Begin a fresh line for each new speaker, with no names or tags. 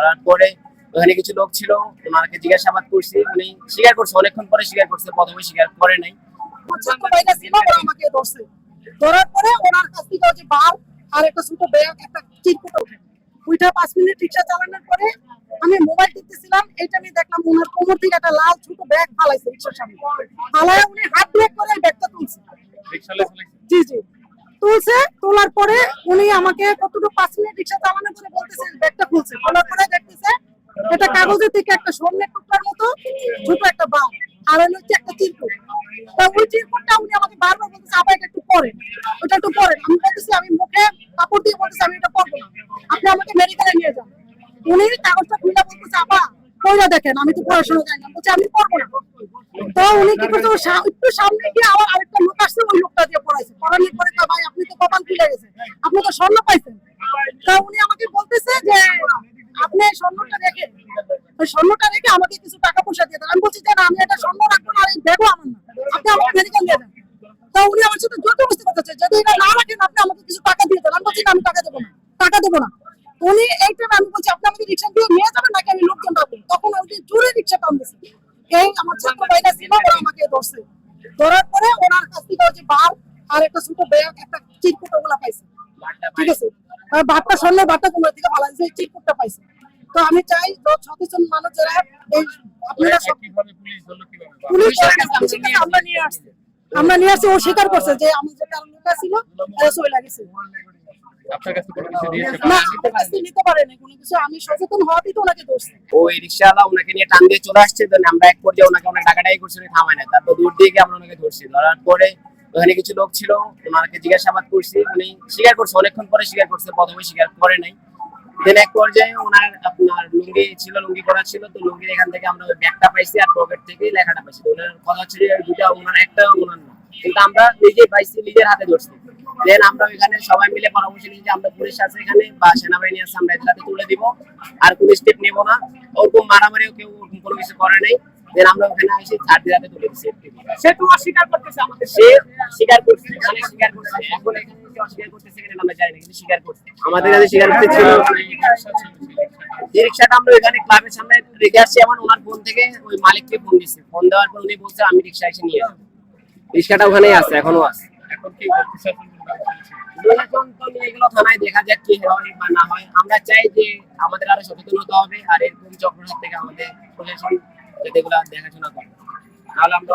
ধরার পরে ওখানে কিছু লোক ছিল ওনাকে জিজ্ঞাসাবাদ করছি উনি স্বীকার করছে অনেকক্ষণ পরে স্বীকার করছে প্রথমে স্বীকার করে নাই।
আমাকে ধরছে। ধরার পরে ওনার কাছ থেকে হচ্ছে বার আর একটা ছোট ব্যাগ একটা চিরকুট ওঠে। ওইটা পাঁচ মিনিট রিক্সা চালানোর পরে আমি মোবাইল টিপতেছিলাম এইটা আমি দেখলাম ওনার কোমর থেকে একটা লাল ছোট ব্যাগ ফালাইছে রিক্সার সামনে। ফালায় উনি হাত ব্রেক করে ব্যাগটা তুলছে। জি জি। তুলছে তোলার পরে উনি আমাকে কতটুকু পাঁচ মিনিট রিক্সা চালানোর পরে বলতেছে ব্যাগটা খুলছে। খোলার পরে দেখতেছে এটা কাগজের থেকে একটা স্বর্ণের টুকরার মতো ছোট একটা বাল আর হলো হচ্ছে একটা চিরকুট। ওই চিরকুটটা উনি আমাকে বারবার বলতেছে এটা একটু ওটা একটু আমি বলতেছি, আমি মুখে কাপড় দিয়ে বলতেছি, আমি এটা পরবো না। আপনি আমাকে মেডিকেলে নিয়ে যান। উনি কাগজটা খুলে বলতেছে, আপা, কইরা দেখেন, আমি তো পড়াশোনা জানি না। বলছে, আমি পড়ব না। তো উনি কি করছে একটু সামনে গিয়ে আবার আরেকটা লোক আসছে, ওই লোকটা দিয়ে পড়াইছে। পড়ানোর পরে কপাল খুলে গেছে। আপনি তো স্বর্ণ পাইছেন। তা উনি আমাকে বলতেছে যে, আপনি স্বর্ণটা রেখে স্বর্ণটা রেখে আমাকে কিছু টাকা পয়সা দিয়ে দেন। আমি বলছি, যে না, আমি এটা স্বর্ণ রাখব না, আর আমার না। আপনি আমাকে মেডিকেল দিয়ে দেন তা উনি আমার সাথে জোর জবরদস্তি করতেছে যদি এটা না রাখেন, আপনি আমাকে কিছু টাকা দিয়ে দেন। আমি বলছি আমি টাকা দেবো না, টাকা দেবো না। উনি এই টাইমে আমি বলছি, আপনি আমাকে রিক্সা দিয়ে নিয়ে যাবেন নাকি আমি লোকজন ডাকবো তখন উনি জোরে রিক্সা টানতেছে। এই আমার ছোট ভাইটা ছিল ওরা আমাকে ধরছে। ধরার পরে ওনার কাছ থেকে হচ্ছে বার আর একটা ছোট ব্যাগ, একটা পাইছে। ঠিক আছে? কোমরের দিকে ভালো আছে চিরকুটটা পাইছে। তো আমি চাই সচেতন মানুষ যারা এই আপনারা সব পুলিশ আমরা নিয়ে আসছি। আমরা নিয়ে আসছি ও স্বীকার করছে যে আমি যেটা লোকা ছিল এরা চলে গেছে।
আপনার কাছে কোনো কিছু দিয়েছে?
না আমার কাছে নিতে পারে না কোনো কিছু আমি সচেতন হওয়াতেই তো ওনাকে ধরছি।
ওই ওনাকে নিয়ে টান দিয়ে চলে আসছে আমরা এক পর্যায়ে ওনাকে অনেক টাকাটাই করছি থামায় না তারপর দূর দিয়ে গিয়ে আমরা ওনাকে ধরছি। ধরার পরে ওখানে কিছু লোক ছিল, ওনাকে জিজ্ঞাসাবাদ করছি, উনি স্বীকার করছে, অনেকক্ষণ পরে স্বীকার করছে, প্রথমে স্বীকার করে নাই। দেন এক পর্যায়ে ওনার আপনার লুঙ্গি ছিল, লুঙ্গি পরা ছিল, তো লুঙ্গির এখান থেকে আমরা ব্যাগটা পাইছি আর পকেট থেকে লেখাটা পাইছি। ওনার কথা যে দুটা ওনার একটা, ওনার না। কিন্তু আমরা নিজে পাইছি, নিজের হাতে ধরছি। দেন আমরা ওইখানে সবাই মিলে পরামর্শ নিয়েছি যে আমরা পুলিশ আছে এখানে বা সেনাবাহিনী আছে, আমরা হাতে তুলে দিব, আর কোনো স্টেপ নেব না। ওরকম মারামারিও কেউ কোনো কিছু করে নাই। দেন আমরা ওখানে এসে ছাড় হাতে তুলে দিচ্ছি
সে তো অস্বীকার করতেছে আমাদের।
সে স্বীকার করছে মানে স্বীকার করছে। এখন এখানে যে অস্বীকার করতেছে কিনা আমরা জানি না কিন্তু স্বীকার করছে। আমাদের কাছে স্বীকার করতে ছিল। যে রিক্সাটা আমরা ওইখানে ক্লাবের সামনে রেখে আসছি আমার ওনার ফোন থেকে ওই মালিককে ফোন দিচ্ছে ফোন দেওয়ার পর উনি বলছে আমি রিক্সা এসে নিয়ে যাব রিক্সাটা ওখানেই আছে এখনও আছে।
এখন কি
তো এগুলো থানায় দেখা যাক কি হয় বা না হয়। আমরা চাই যে আমাদের আরও সচেতন হতে হবে আর এরকম চক্রের হাত থেকে আমাদের প্রশাসন যাতে এগুলো দেখাশোনা করে তাহলে আমরা